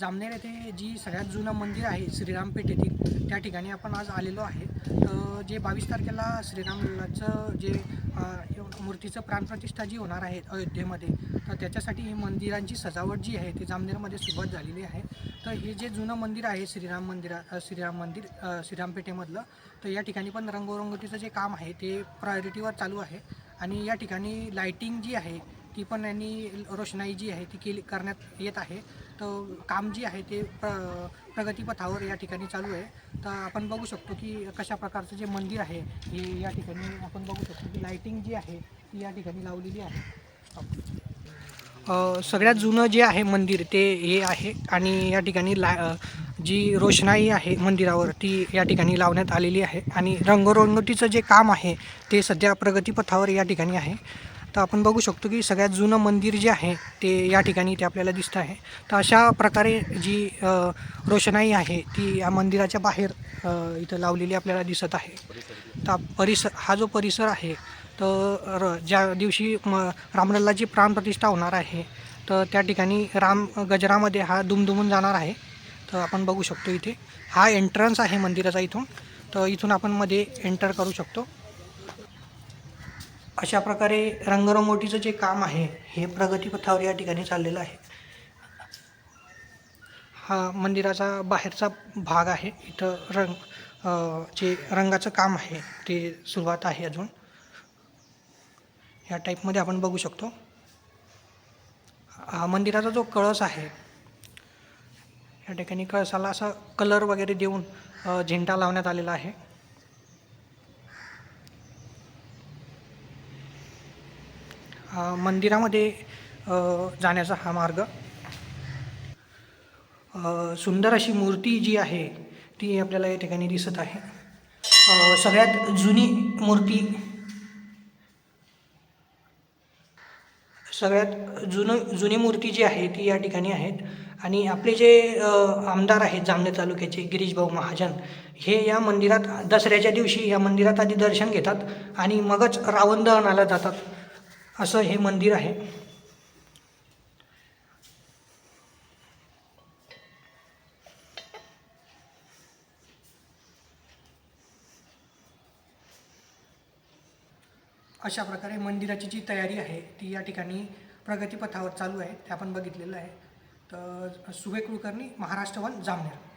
जामनेर येथे जी सगळ्यात जुनं मंदिर आहे श्रीरामपेठ येथील त्या ठिकाणी आपण आज आलेलो आहे. तर जे बावीस तारखेला श्रीरामचं जे मूर्तीचं प्राणप्रतिष्ठा जी होणार आहे अयोध्येमध्ये तर त्याच्यासाठी ही मंदिरांची सजावट जी आहे ती जामनेरमध्ये सुरुवात झालेली आहे. तर हे जे जुनं मंदिर आहे श्रीराम मंदिरा श्रीराम मंदिर श्रीरामपेठेमधलं तर या ठिकाणी पण रंगोरंगोटीचं जे काम आहे ते प्रायोरिटीवर चालू आहे. आणि या ठिकाणी लाईटिंग जी आहे ती पण यांनी रोषणाई जी आहे ती केली करण्यात येत आहे. तर काम जी आहे ते प्र प्रगतीपथावर या ठिकाणी चालू आहे. तर आपण बघू शकतो की कशा प्रकारचं जे मंदिर आहे हे या ठिकाणी आपण बघू शकतो की लाईटिंग जी आहे ती या ठिकाणी लावलेली आहे. सगळ्यात जुनं जे आहे मंदिर ते हे आहे आणि या ठिकाणी ला जी रोषणाई आहे मंदिरावर ती या ठिकाणी लावण्यात आलेली आहे. आणि रंगरोंगटीचं जे काम आहे ते सध्या प्रगतीपथावर या ठिकाणी आहे. तर आपण बघू शकतो की सगळ्यात जुनं मंदिर जे आहे ते या ठिकाणी ते आपल्याला दिसतं आहे. तर अशा प्रकारे जी रोषणाई आहे ती या मंदिराच्या बाहेर इथं लावलेली आपल्याला दिसत आहे. तर परिसर हा जो परिसर आहे तर र ज्या दिवशी म रामलल्लाची प्राणप्रतिष्ठा होणार आहे तर त्या ठिकाणी राम गजरामध्ये हा दुमदुमून जाणार आहे. तर आपण बघू शकतो इथे. हा एंट्रन्स आहे मंदिराचा इथून. तर इथून आपण मध्ये एंटर करू शकतो. अशा प्रकारे रंगरंगोटीचं जे काम आहे हे प्रगतीपथावर या ठिकाणी चाललेलं आहे. हा मंदिराचा बाहेरचा भाग आहे. इथं रंग जे रंगाचं काम आहे ते सुरुवात आहे अजून. या टाईपमध्ये आपण बघू शकतो. हा मंदिराचा जो कळस आहे या ठिकाणी कळसाला असा कलर वगैरे देऊन झेंडा लावण्यात आलेला आहे. मंदिरामध्ये जाण्याचा हा मार्ग. सुंदर अशी मूर्ती जी आहे ती आपल्याला या ठिकाणी दिसत आहे. सगळ्यात जुनी मूर्ती सगळ्यात जुनं जुनी मूर्ती जी आहे ती या ठिकाणी आहेत. आणि आपले जे आमदार आहेत जामनेर तालुक्याचे गिरीशभाऊ महाजन हे या मंदिरात दसऱ्याच्या दिवशी या मंदिरात आधी दर्शन घेतात आणि मगच रावण दहनाला जातात. असं हे मंदिर आहे. अशा प्रकारे मंदिराची जी तयारी आहे ती या ठिकाणी प्रगतीपथावर चालू आहे ते आपण बघितलेलं आहे. तर सुभे कुलकर्णी महाराष्ट्र वन जामनेर.